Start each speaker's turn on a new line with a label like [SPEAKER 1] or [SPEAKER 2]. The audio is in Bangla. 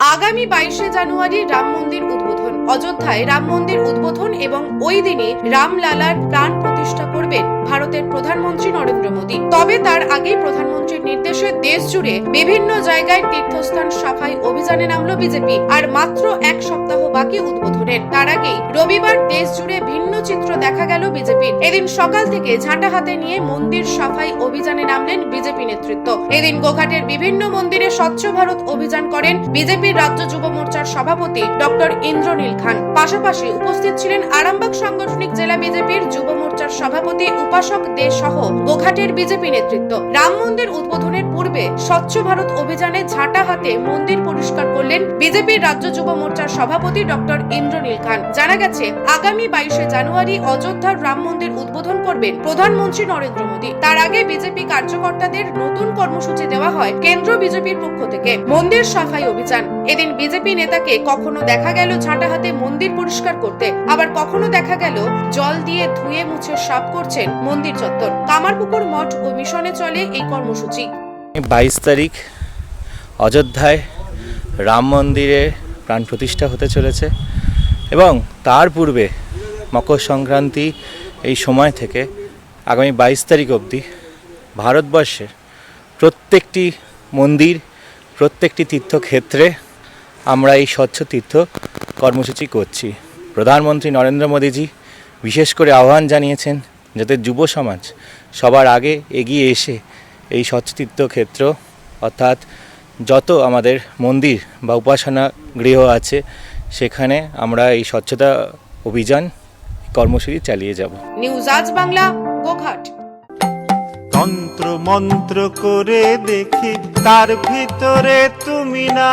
[SPEAKER 1] আগামী বাইশে জানুয়ারি রাম মন্দির উদ্বোধন। অযোধ্যায় রাম মন্দির উদ্বোধন এবং ওই দিনে রামলালার প্রাণ প্রতিষ্ঠা করবেন ভারতের প্রধানমন্ত্রী নরেন্দ্র মোদী। তবে তার আগেই প্রধানমন্ত্রীর নির্দেশে দেশ জুড়ে বিভিন্ন জায়গায় তীর্থস্থান সাফাই অভিযানে নামলো বিজেপি, আর মাত্র এক সপ্তাহ বাকি উদ্বোধনের। তার আগেই রবিবার দেশ জুড়ে ভিন্ন চিত্র দেখা গেল বিজেপির। এদিন সকাল থেকে ঝাঁটা হাতে নিয়ে মন্দির সাফাই অভিযানে নামলেন বিজেপি নেতৃত্ব। এদিন গোঘাটের বিভিন্ন মন্দিরে স্বচ্ছ ভারত অভিযান করেন বিজেপির রাজ্য যুব মোর্চার সভাপতি ডক্টর ইন্দ্রনীল খান। পাশাপাশি উপস্থিত ছিলেন আরামবাগ সাংগঠনিক জেলা বিজেপির যুব মোর্চার সভাপতি, উপাসক দে সহ গোঘাটের বিজেপি নেতৃত্ব। রাম মন্দির উদ্বোধনের পূর্বে স্বচ্ছ ভারত অভিযানে ঝাঁটা হাতে মন্দির পরিষ্কার করলেন বিজেপির রাজ্য যুব মোর্চার সভাপতি ডক্টর ইন্দ্রনীল খান। জানা গেছে, আগামী বাইশে জানুয়ারি অযোধ্যার রাম মন্দির উদ্বোধন করবেন প্রধানমন্ত্রী নরেন্দ্র মোদী। তার আগে বিজেপি কার্যকর্তাদের নতুন কর্মসূচি দেওয়া হয় কেন্দ্র বিজেপির পক্ষ থেকে। মন্দির সাফাই অভিযান। এদিন বিজেপি নেতাকে কখনো দেখা গেল ঝাঁটা হাতে মন্দির পরিষ্কার করতে, আবার কখনো দেখা গেল জল দিয়ে ধুয়ে মুছে সাফ করছেন মন্দির চত্বর। কামারপুকুর মঠ ও মিশনে চলে এই কর্মসূচি।
[SPEAKER 2] বাইশ তারিখ, অযোধ্যায় রাম মন্দিরে প্রাণ প্রতিষ্ঠা হতে চলেছে এবং তার পূর্বে মকর সংক্রান্তি এই সময় থেকে আগামী বাইশ তারিখ অবধি ভারতবর্ষের প্রত্যেকটি মন্দির, প্রত্যেকটি তীর্থক্ষেত্রে আমরা এই স্বচ্ছ তীর্থ কর্মসূচি করছি। প্রধানমন্ত্রী নরেন্দ্র মোদীজি বিশেষ করে আহ্বান জানিয়েছেন যাতে যুব সমাজ সবার আগে এগিয়ে এসে এই স্বচ্ছ তীর্থক্ষেত্র অর্থাৎ যত আমাদের মন্দির বা উপাসনা গৃহ আছে সেখানে আমরা এই স্বচ্ছতা অভিযান কর্মসূচি চালিয়ে যাব।
[SPEAKER 1] নিউজ আজ বাংলা গোঘাট।
[SPEAKER 3] তন্ত্র মন্ত্র করে দেখি তার ভিতরে তুমি না।